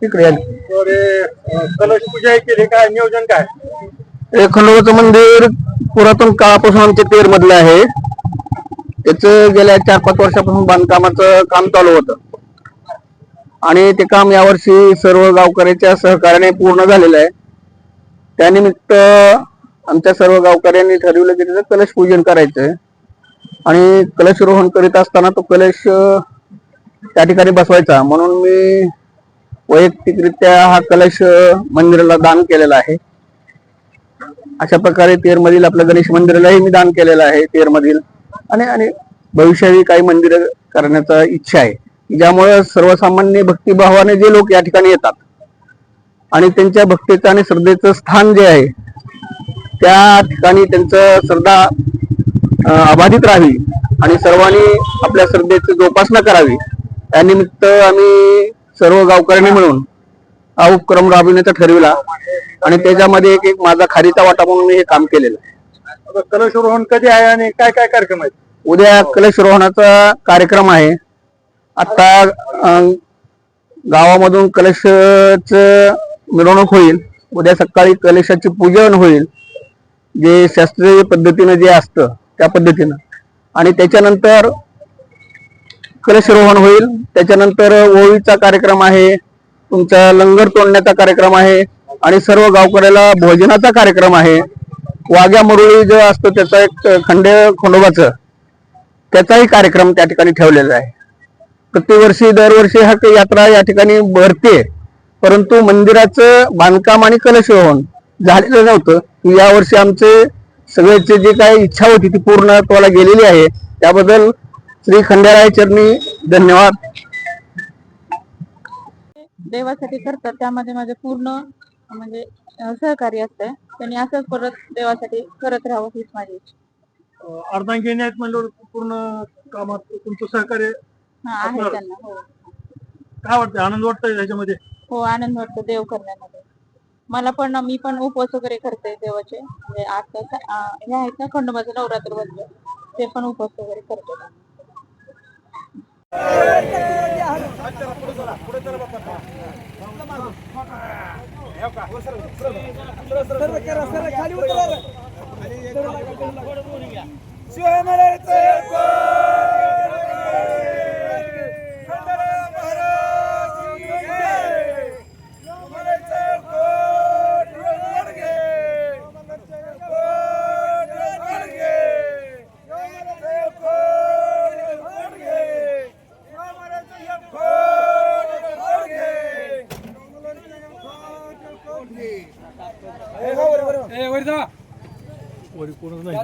तिकडे कलश पूजा केली काय? नियोजन काय? खंडोबाचं मंदिर पुरातन काळापासून आमच्या तेर मधलं आहे. त्याच गेल्या चार पाच वर्षापासून बांधकामाचं काम चालू होतं. आणि ते काम यावर्षी सर्व गावकऱ्याच्या सहकार्याने पूर्ण झालेलं आहे. त्यानिमित्त आमच्या सर्व गावकऱ्यांनी ठरवलं की त्याचं कलश पूजन करायचंय आणि कलश करीत असताना तो कलश त्या ठिकाणी बसवायचा. म्हणून मी वैयक्तिकरित्या हा कलश मंदिराला दान केलेला आहे. अशा प्रकारे तेरमधील आपल्या गणेश मंदिरालाही मी दान केलेलं आहे तेरमधील. आणि आणि भविष्यातही काही मंदिरं करण्याचा इच्छा आहे. ज्यामुळे सर्वसामान्य भक्तिभावाने जे लोक या ठिकाणी येतात आणि त्यांच्या भक्तीचं आणि श्रद्धेचं स्थान जे आहे त्या ठिकाणी त्यांचं श्रद्धा अबाधित राहावी आणि सर्वांनी आपल्या श्रद्धेची जोपासना करावी. त्यानिमित्त आम्ही सर्व गावकऱ्यांनी मिळून हा उपक्रम राबविण्याचा ठरविला आणि त्याच्यामध्ये एक एक माझा खारीचा वाटा म्हणून मी हे काम केलेलं आहे. आता कलश रोहन कधी आहे आणि काय काय कार्यक्रम आहेत? उद्या कलश रोहणाचा कार्यक्रम आहे. आता गावामधून कलशच मिरवणूक होईल. उद्या सकाळी कलशाचे पूजन होईल. जे शास्त्रीय पद्धतीनं जे असतं त्या पद्धतीनं. आणि त्याच्यानंतर कलशरोहण होईल. त्याच्यानंतर ओळीचा कार्यक्रम आहे. तुमचा लंगर तोडण्याचा कार्यक्रम आहे. आणि सर्व गावकऱ्याला भोजनाचा कार्यक्रम आहे. वाघ्या मुरळी जो असतो त्याचा एक खंडे खंडोबाचं त्याचाही कार्यक्रम त्या ठिकाणी ठेवलेला आहे. प्रतिवर्षी दरवर्षी हा काही यात्रा या ठिकाणी भरते. परंतु मंदिराचं बांधकाम आणि कलशरोहण झालेलं नव्हतं. यावर्षी आमचे सगळ्याचे जे काही इच्छा होती ती पूर्णत्वाला गेलेली आहे. त्याबद्दल श्री खंडेराय चरणी धन्यवाद. देवासाठी करतात. त्यामध्ये माझे पूर्ण म्हणजे सहकार्य असतंय. त्यांनी असंच परत देवासाठी करत राहावं हीच माझी इच्छा. अर्धांगी आहेत म्हणल्यावर पूर्ण कामात तुमचं सहकार्य हा आहे. त्यांना हो. काय वाटतं आनंद वाटतोय त्याच्यामध्ये हो आनंद वाटतो देव करण्यामध्ये. मला पण मी पण उपवास वगैरे करते देवाचे. म्हणजे आता हे आहेत ना खंडोबाचं नवरात्र बंद ते पण उपवास वगैरे करते. ஒரு குணம் தான்